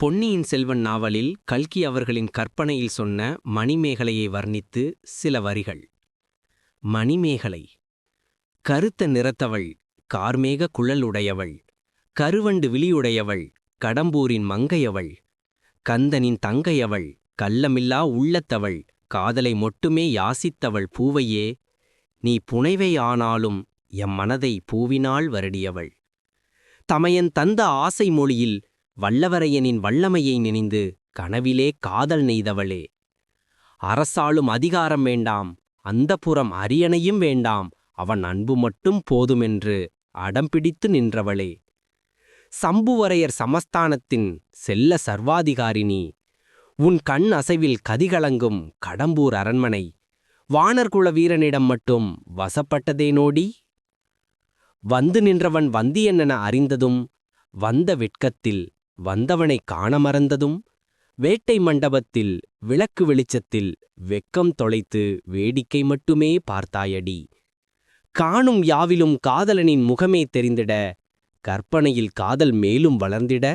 பொன்னியின் செல்வன் நாவலில் கல்கி அவர்களின் கற்பனையில் சொன்ன மணிமேகலையை வர்ணித்து சில வரிகள். மணிமேகலை. கருத்த நிறத்தவள் கார்மேக குழல் உடையவள் கருவண்டு விழியுடையவள் கடம்பூரின் மங்கையவள் கந்தனின் தங்கையவள் கள்ளமில்லா உள்ளத்தவள் காதலை மொட்டுமே யாசித்தவள் பூவையே நீ புனைவை ஆனாலும் எம் மனதை பூவினால் வருடியவள். தமையன் தந்த ஆசை மொழியில் வல்லவரையனின் வல்லமையை நினைந்து கனவிலே காதல் நெய்தவளே. அரசாளும் அதிகாரம் வேண்டாம் அந்தப்புறம் அரியணையும் வேண்டாம் அவன் அன்பு மட்டும் போதுமென்று அடம்பிடித்து நின்றவளே. சம்புவரையர் சமஸ்தானத்தின் செல்ல சர்வாதிகாரினி உன் கண் அசைவில் கதிகலங்கும் கடம்பூர் அரண்மனை வானர்குல வீரனிடம் மட்டும் வசப்பட்டதே நோடி. வந்து நின்றவன் வந்தியென்னென அறிந்ததும் வந்த வெட்கத்தில் வந்தவனைக் காண மறந்ததும் வேட்டை மண்டபத்தில் விளக்கு வெளிச்சத்தில் வெக்கம் தொலைத்து வேடிக்கை மட்டுமே பார்த்தாயடி. காணும் யாவிலும் காதலனின் முகமே தெரிந்திட கற்பனையில் காதல் மேலும் வளர்ந்திட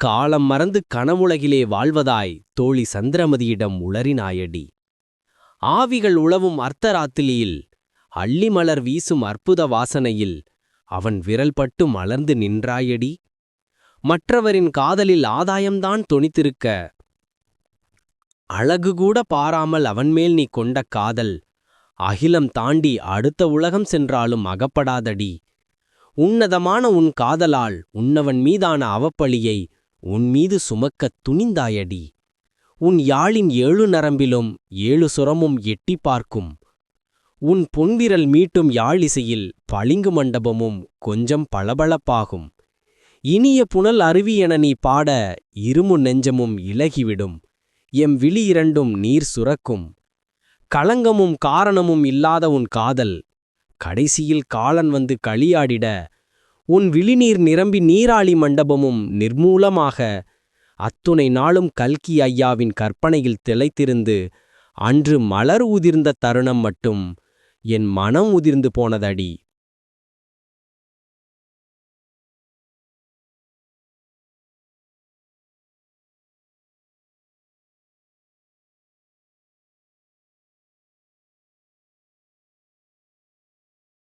காலம் மறந்து கனவுலகிலே வாழ்வதாய் தோழி சந்திரமதியிடம் உளறினாயடி. ஆவிகள் உழவும் அர்த்தராத்திலியில் அள்ளிமலர் வீசும் அற்புத வாசனையில் அவன் விரல் பட்டு மலர்ந்து நின்றாயடி. மற்றவரின் காதலில் ஆதாயம்தான் தொனித்திருக்க. அழகு கூட பாராமல் அவன்மேல் நீ கொண்ட காதல் அகிலம் தாண்டி அடுத்த உலகம் சென்றாலும் அகப்படாதடி. உன்னதமான உன் காதலால் உன்னவன் மீதான அவப்பழியை உன் மீது சுமக்கத் துணிந்தாயடி. உன் யாழின் ஏழு நரம்பிலும் ஏழு சுரமும் எட்டி பார்க்கும். உன் பொன்விரல் மீட்டும் யாழிசையில் பளிங்கு மண்டபமும் கொஞ்சம் பளபளப்பாகும். இனிய புனல் அருவி என நீ பாட இருமு நெஞ்சமும் இலகிவிடும். எம் விழி இரண்டும் நீர் சுரக்கும். களங்கமும் காரணமும் இல்லாத உன் காதல். கடைசியில் காலன் வந்து களியாடிட. உன் விழிநீர் நிரம்பி நீராளி மண்டபமும் நிர்மூலமாக. அத்துணை நாளும் கல்கி ஐயாவின் கற்பனையில் திளைத்திருந்து அன்று மலர் உதிர்ந்த தருணம் மட்டும். என் மனம் உதிர்ந்து போனதடி.